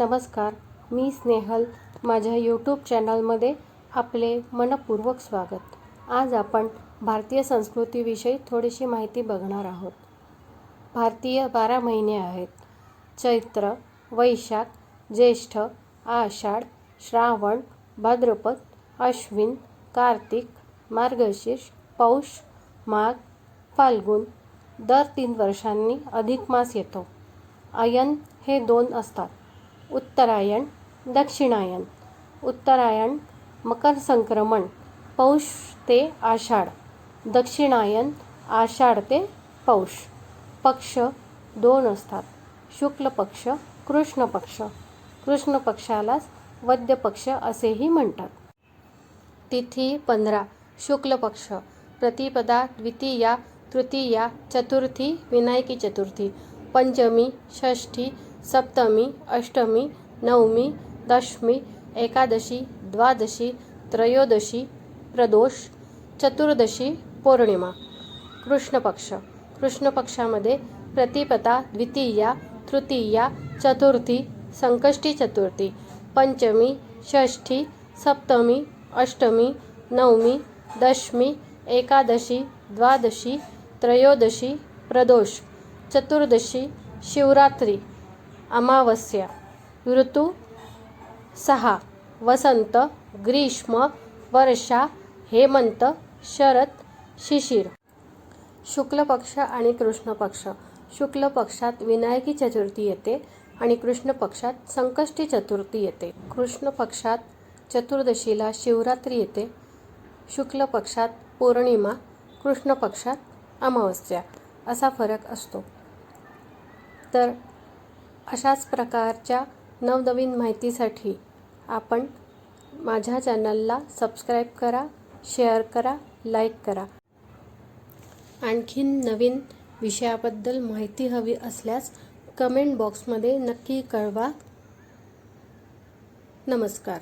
नमस्कार मी स्नेहल. माझ्या यूट्यूब चॅनलमध्ये आपले मनपूर्वक स्वागत. आज आपण भारतीय संस्कृतीविषयी थोडीशी माहिती बघणार आहोत. भारतीय बारा महिने आहेत. चैत्र वैशाख ज्येष्ठ आषाढ श्रावण भाद्रपद अश्विन कार्तिक मार्गशीर्ष पौष माघ फाल्गुन दर तीन वर्षांनी अधिक मास येतो. अयन हे दोन असतात. उत्तरायण दक्षिणायन उत्तरायण मकर संक्रमण पौष ते आषाढ दक्षिणायन आषाढ ते पौष पक्ष दोन असतात. शुक्ल पक्ष कृष्ण पक्ष. कृष्ण पक्षालाच वद्य पक्ष असेही म्हणतात. तिथी पंधरा शुक्ल पक्ष. प्रतिपदा द्वितीया तृतीया चतुर्थी विनायकी चतुर्थी पंचमी षष्ठी सप्तमी अष्टमी नवमी दशमी एकादशी द्वादशी त्रयोदशी प्रदोष चतुर्दशी पौर्णिमा. कृष्णपक्ष. कृष्णपक्षामध्ये कृष्ण प्रतिपदा द्वितीया तृतीया चतुर्थी संकष्टी चतुर्थी पंचमी षष्ठी सप्तमी अष्टमी नवमी दशमी एकादशी द्वादशी त्रयोदशी प्रदोष चतुर्दशी शिवरात्री अमावस्या ऋतू सहा वसंत ग्रीष्म वर्षा हेमंत शरद शिशिर शुक्ल पक्ष आणि कृष्ण पक्ष शुक्ल पक्षात विनायकी चतुर्थी येते आणि कृष्ण पक्षात संकष्टी चतुर्थी येते कृष्ण पक्षात चतुर्दशीला शिवरात्री येते शुक्ल पक्षात पौर्णिमा कृष्ण पक्षात अमावस्या असा फरक असतो. तर अशाच प्रकारच्या नवनवीन माहितीसाठी आपण माझ्या चॅनलला सबस्क्राईब करा शेअर करा लाईक करा. आणखीन नवीन विषयाबद्दल माहिती हवी असल्यास कमेंट बॉक्समध्ये नक्की कळवा. नमस्कार.